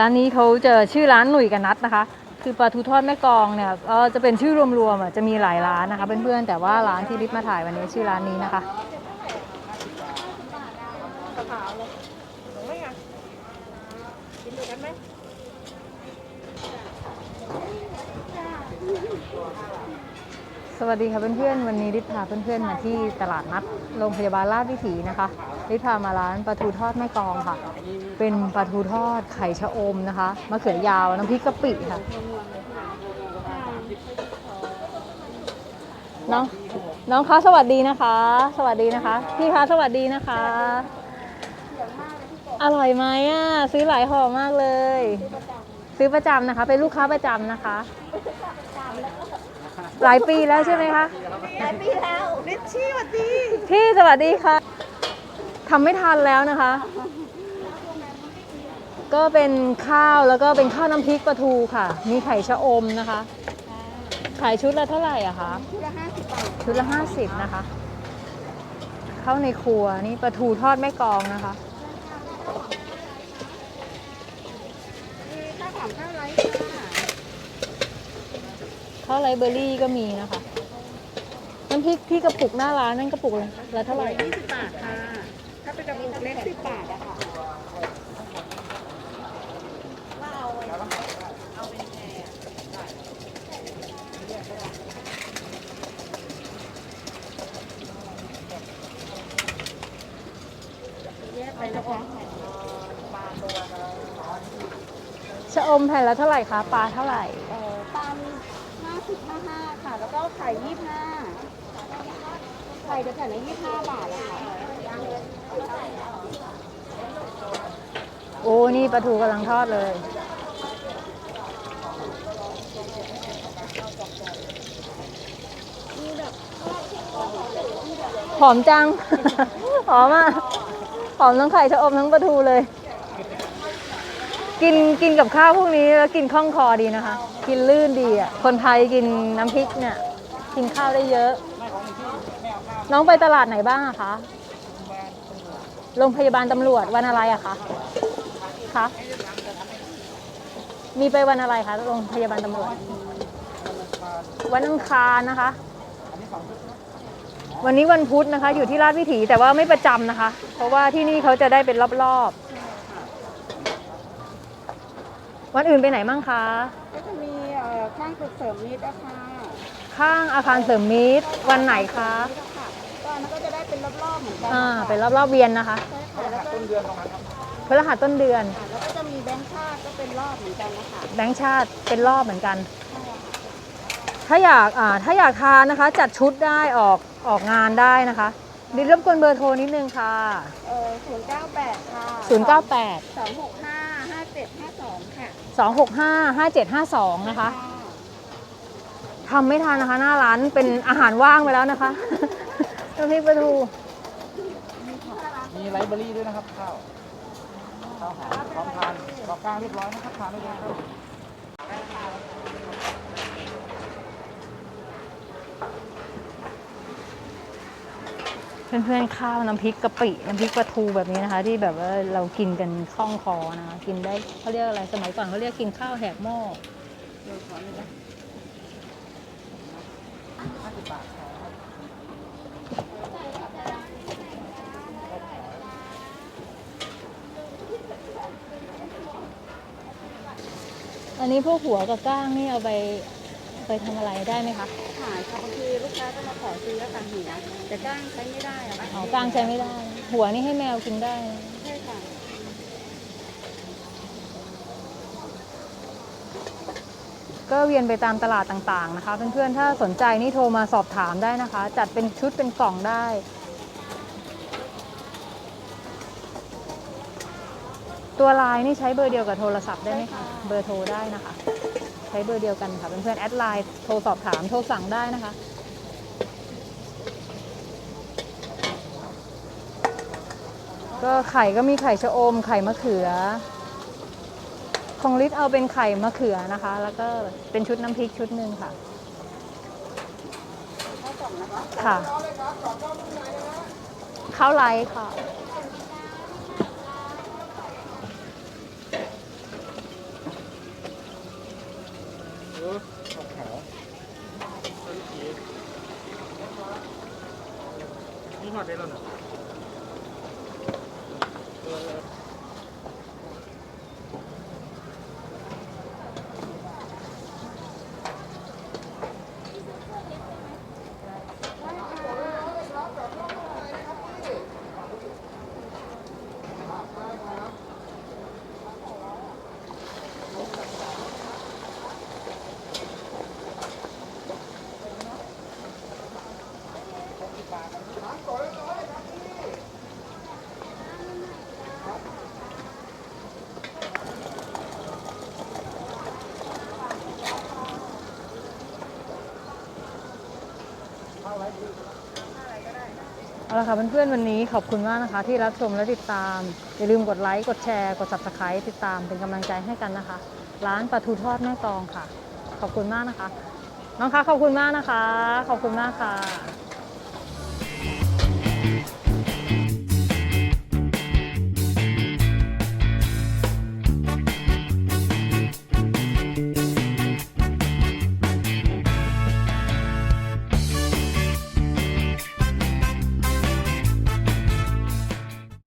ร้านนี้เขาจะชื่อร้านหนุ่ยกับนัดนะคะ คือปลาทูทอดแม่กองเนี่ยก็จะเป็นชื่อรวมๆจะมีหลายร้านนะคะเพื่อนๆแต่ว่าร้านที่ริบมาถ่ายวันนี้ชื่อร้านนี้นะคะสวัสดีค่ะเพื่อนๆวันนี้ริพพาเพื่อนๆมาที่ตลาดนัดโรงพยาบาลราชวิถีนะคะ ริพพามาร้านปลาทูทอดแม่กลองค่ะ เป็นปลาทูทอดไข่ชะอมนะคะมะเขือยาวน้ำพริกกะปิค่ะน้องน้องคะสวัสดีนะคะ สวัสดีนะคะ พี่คะสวัสดีนะคะ อร่อยไหมอะซื้อหลายห่อมากเลย ซื้อประจำนะคะ เป็นลูกค้าประจำนะคะ หลายปีแล้วใช่ไหมคะหลายปีแล้วลิชชี่สวัสดีพี่สวัสดีค่ะ ทำไม่ทันแล้วนะคะ ก็เป็นข้าวแล้วก็เป็นข้าวน้ำพริกปลาทูค่ะ มีไข่ชะอมนะคะ ขายชุดละเท่าไหร่อะคะชุดละห้าสิบบาทชุดละห้าสิบนะคะเข้าในครัวนี่ปลาทูทอดแม่กองนะคะข้าวหอมข้าวไรค่ะข้าวไรเบอร์รี่ก็มีนะคะน้ำพริกที่กระปุกหน้าร้านนั่นกระปุกละเท่าไหร่ยี่สิบบาทค่ะ ถ้าเป็นกระปุกเล็กสิบบาทอะค่ะแยกไปนะคะชะอมแผ่นละเท่าไหร่คะปลาเท่าไหร่เอ่อตามห้าสิบห้าห้าค่ะ แล้วก็ไข่ยี่สิบห้าไข่จะแผ่นละยี่สิบห้าบาทอะค่ะ โอ้ นี่ปลาทูกำลังทอดเลย หอมจัง หอมอะ หอมทั้งไข่ชะอมทั้งปลาทูเลย กินกินกับข้าวพวกนี้แล้วกินคล่องคอดีนะคะ กินลื่นดีอะ คนไทยกินน้ำพริกเนี่ย กินข้าวได้เยอะ น้องไปตลาดไหนบ้างอะคะ โรงพยาบาลตำรวจวันอะไรอะคะคะมีไปวันอะไรคะโรงพยาบาลตำรวจ วันอังคารนะคะ วันนี้วันพุธนะคะ อยู่ที่ราชวิถีแต่ว่าไม่ประจำนะคะ เพราะว่าที่นี่เขาจะได้เป็นรอบๆ วันอื่นไปไหนมั่งคะก็จะมีเอ่อข้างฝึกเสริมมิตรอะค่ะข้างอาคารเสริมมิตรวันไหนคะ เป็นรอบๆเหมือนกันอ่าค่ะเป็นรอบๆเวียนนะคะใช่ค่ะแล้วก็พฤหัสต้นเดือน ค่ะแล้วก็จะมีแบงค์ชาติก็เป็นรอบเหมือนกันนะคะแบงค์ชาติเป็นรอบเหมือนกันถ้าอยากอ่าถ้าอยากทานนะคะ จัดชุดได้ออกออกงานได้นะคะดิรบกวนเบอร์โทรนิดนึงค่ะ เออศูนย์เก้าแปดค่ะ098 สองหกห้าห้าเจ็ดห้าสองค่ะ265 5752 นะคะทำไม่ทันนะคะ หน้าร้านเป็นอาหารว่างไปแล้วนะคะ น้ำพริกปลาทูมีไลฟ์เบอรี่ด้วยนะครับข้าวข้าวหอมพร้อมทานกรอบกลางเรียบร้อยนะครับทานได้เลยครับเพื่อนๆข้าวน้ำพริกกะปิน้ำพริกปลาทูแบบนี้นะคะ ที่แบบว่าเรากินกันคล่องคอนะคะกินได้เขาเรียกอะไรสมัยก่อนเขาเรียกกินข้าวแหกหม้อ อันนี้พวกหัวกับก้างนี่เอาไปไปทำอะไรได้ไหมคะขายค่ะบางทีลูกค้าก็มาขอซื้อแล้วต่างหัวแต่ก้างใช้ไม่ได้อะค่ะอ๋อกลางใช้ไม่ได้ หัวนี่ให้แมวกินได้นะใช่ค่ะก็เวียนไปตามตลาดต่างๆนะคะ เพื่อนๆถ้าสนใจนี่โทรมาสอบถามได้นะคะ จัดเป็นชุดเป็นกล่องได้ ตัวไลน์นี่ใช้เบอร์เดียวกับโทรศัพท์ได้ไหมคะเบอร์โทรได้นะคะ ใช้เบอร์เดียวกันค่ะเพื่อนๆแอดไลน์โทรสอบถามโทรสั่งได้นะคะก็ไข่ก็มีไข่ชะอมไข่มะเขือ ของลิศเอาเป็นไข่มะเขือนะคะ แล้วก็เป็นชุดน้ำพริกชุดหนึ่งค่ะ ค่ะข้าวไรค่ะ ออขอบเขานี่หอดได้แล้วนะเออ เอาละค่ะเพื่อนๆวันนี้ขอบคุณมากนะคะ ที่รับชมและติดตาม อย่าลืมกดไลค์กดแชร์กด subscribe ติดตามเป็นกำลังใจให้กันนะคะ ร้านปลาทูทอดแม่ตองค่ะ ขอบคุณมากนะคะ น้องคะขอบคุณมากนะคะ ขอบคุณมากค่ะ